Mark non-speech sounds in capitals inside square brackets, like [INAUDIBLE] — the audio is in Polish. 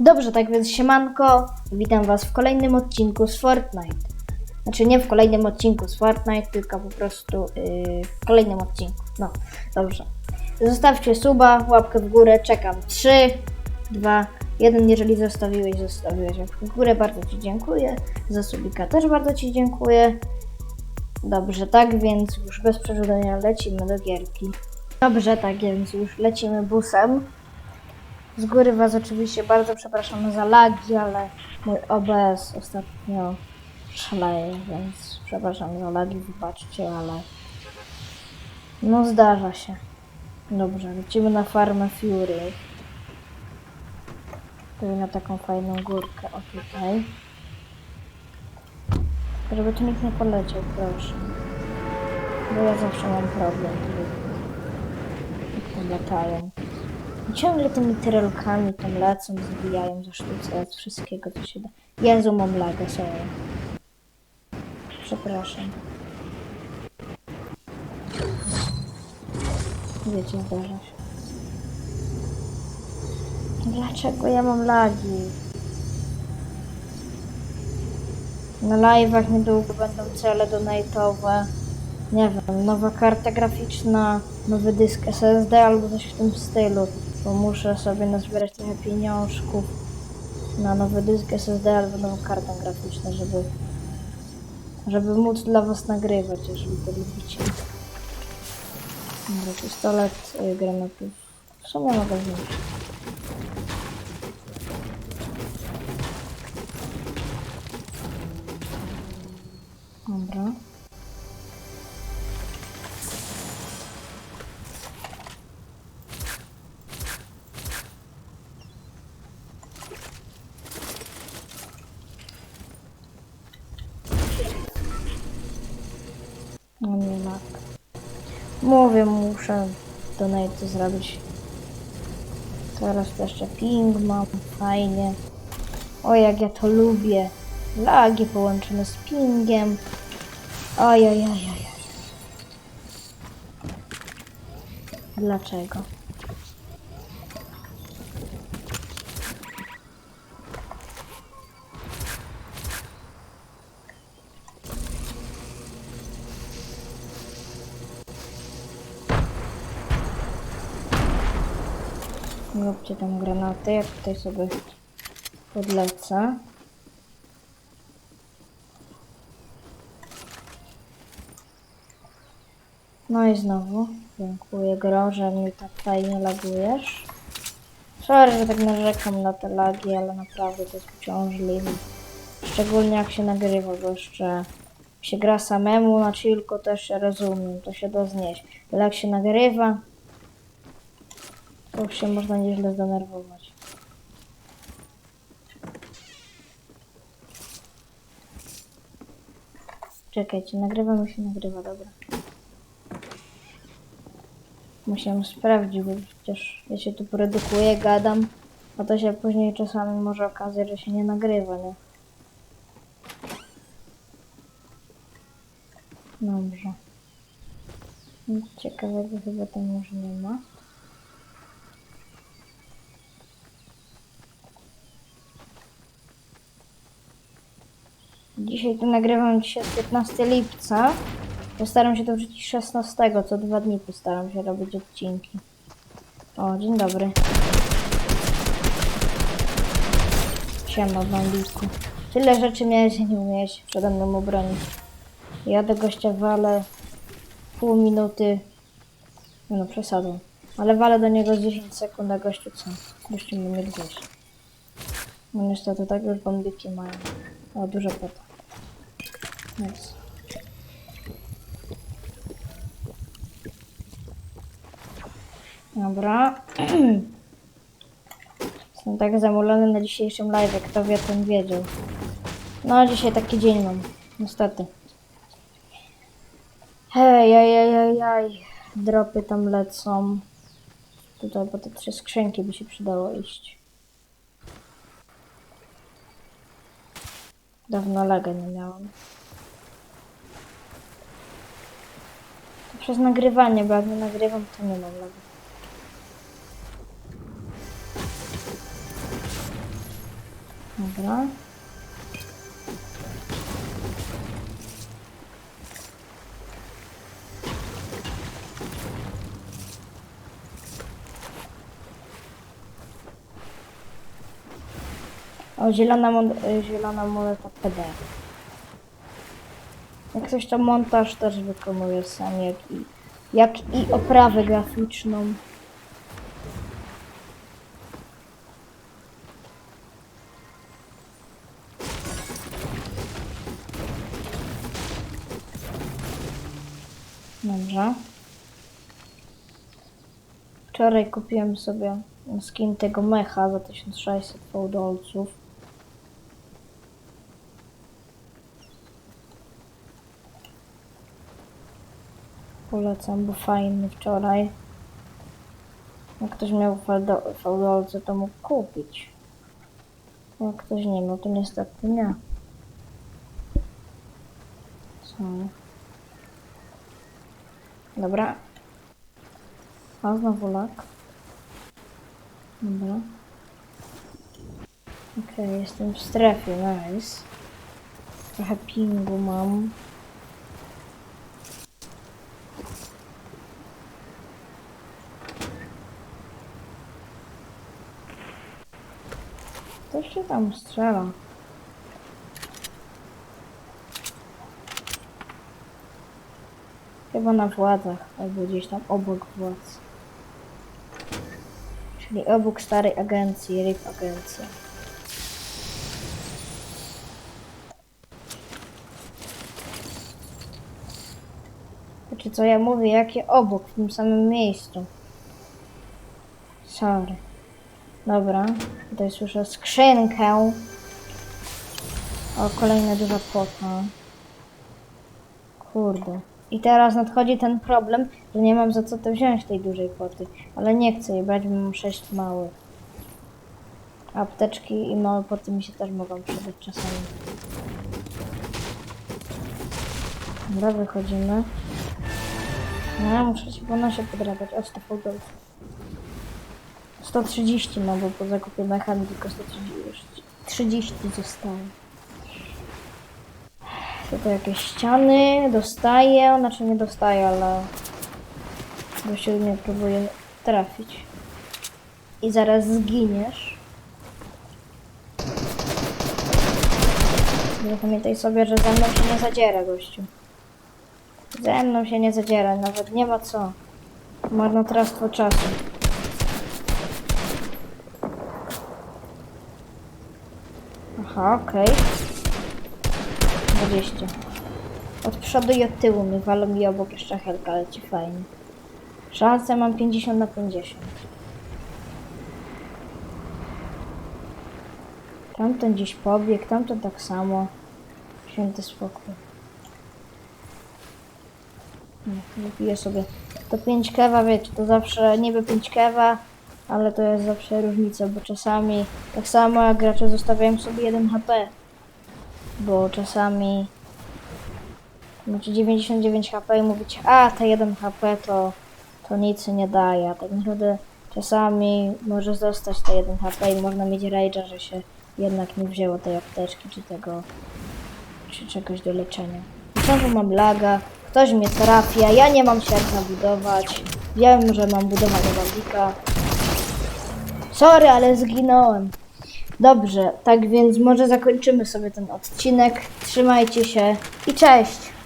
Dobrze, tak więc siemanko, witam was w kolejnym odcinku z Fortnite. Znaczy nie w kolejnym odcinku z Fortnite, tylko po prostu yy, w kolejnym odcinku. No, dobrze. Zostawcie suba, łapkę w górę, czekam. 3, 2, 1. Jeżeli zostawiłeś, zostawiłeś łapkę w górę, bardzo Ci dziękuję. Za subika też bardzo Ci dziękuję. Dobrze, tak więc już bez przedłużenia lecimy do gierki. Dobrze, tak więc już lecimy busem. Z góry Was oczywiście bardzo przepraszam za lagi, ale mój OBS ostatnio szaleje, więc przepraszam za lagi, wybaczcie, ale no zdarza się. Dobrze, lecimy na farmę Fury. Tutaj na taką fajną górkę, o tutaj. Żeby tu nikt nie poleciał, proszę. Bo ja zawsze mam problem, tam latają. I ciągle tymi tyrolkami tam lecą, zbijają ze sztuce, z wszystkiego co się da. Jezu, mam lagę, sorry. Przepraszam. Wiecie, zdarza się. Dlaczego ja mam lagi? Na live'ach niedługo będą cele donate'owe. Nie wiem, nowa karta graficzna, nowy dysk SSD albo coś w tym stylu. Bo muszę sobie nazbierać trochę pieniążków na nowy dysk SSD albo nową kartę graficzną, żeby żeby móc dla was nagrywać, jeżeli to lubicie. Dobra, pistolet, y, granatów. W sumie mogę wziąć. No nie mak. Mówię, muszę donate zrobić. Teraz to jeszcze ping mam, fajnie. O jak ja to lubię. Lagi połączone z pingiem. Ojojojoj. Dlaczego? Róbcie tam granaty, ja tutaj sobie podlecę. No i znowu, dziękuję Gro, że mnie tak fajnie lagujesz. Sorry, że tak narzekam na te lagi, ale naprawdę to jest uciążliwe. Szczególnie jak się nagrywa, bo jeszcze się gra samemu na chillku, też się rozumiem, to się da znieść. Ale jak się nagrywa, już się można nieźle zdenerwować. Czekajcie, nagrywamy się, nagrywa, dobra. Musiałem sprawdzić, bo przecież ja się tu produkuję, gadam, a to się później czasami może okazać, że się nie nagrywa, nie? Dobrze. Nic ciekawego chyba tam już nie ma. Dzisiaj tu nagrywam, dzisiaj jest 15 lipca. Postaram się to wrzucić 16, co dwa dni postaram się robić odcinki. O, dzień dobry. Siema, bandiku. Tyle rzeczy miałeś, nie umiałeś przede mną obronić. Ja do gościa walę pół minuty. No, przesadą. Ale walę do niego z 10 sekund, a gościu co? Gościu mnie gdzieś. No niestety tak już bandyki mają. O, dużo pota. Nice. Dobra. [CLEARS THROAT] Jestem tak zamulony na dzisiejszym live, kto wie, ten wiedział. No, dzisiaj taki dzień mam. Niestety. Hej, jaj, jaj, jaj. Dropy tam lecą. Tutaj po te trzy skrzynki by się przydało iść. Dawno lega nie miałam. Przez nagrywanie, bo jak nie nagrywam, to nie mam lega. Dobra. O, zielona, mon- y, zielona moneta PD. Jak ktoś to montaż też wykonuje sam, jak i, jak i oprawę graficzną. Dobrze. Wczoraj kupiłem sobie skin tego mecha za 1600 fałdolców. Polecam, bo fajny wczoraj. Jak ktoś miał fałdolce, to mógł kupić. Jak ktoś nie miał, to niestety nie. Sorry. Dobra. A znowu lak. Dobra. Okej, jestem w strefie, nice. Trochę pingu mam. Coś się tam strzela. Chyba na władzach, albo gdzieś tam obok władz. Czyli obok starej agencji, RIP agencja. Znaczy co ja mówię, jakie obok, w tym samym miejscu. Sorry. Dobra, tutaj słyszę skrzynkę. O, kolejna duża płota. Kurde. I teraz nadchodzi ten problem, że nie mam za co to wziąć tej dużej płoty. Ale nie chcę jej brać, bo mam sześć małych. Apteczki i małe płoty mi się też mogą przydać czasami. Dobra, wychodzimy. No, muszę się po nosie podrapać. O, 100 fałdolców. 130 mam, bo po zakupie mechaniki tylko 130 30 zostało. Tutaj jakieś ściany, dostaję, znaczy nie dostaję, ale gościu mnie próbuje trafić. I zaraz zginiesz. Zapamiętaj sobie, że ze mną się nie zadziera, gościu. Ze mną się nie zadziera, nawet nie ma co. Marnotrawstwo czasu. Aha, okej. 20. Od przodu i od tyłu mnie walą i obok jeszcze helka leci fajnie. Szansę mam 50 na 50. Tamten gdzieś pobiegł, tamten tak samo. Święty spokój. Wypiję sobie to 5 kewa, wiecie, to zawsze niby 5 kewa, ale to jest zawsze różnica, bo czasami tak samo jak gracze zostawiają sobie 1 HP, bo czasami macie 99 HP i mówicie, a te 1 HP to, to nic nie daje, a tak naprawdę czasami może zostać te 1 HP i można mieć rage'a, że się jednak nie wzięło tej apteczki czy tego, czy czegoś do leczenia. Znowu mam laga, ktoś mnie trafia, ja nie mam się jak zabudować, wiem, że mam budować wabika. Sorry, ale zginąłem. Dobrze, tak więc może zakończymy sobie ten odcinek. Trzymajcie się i cześć!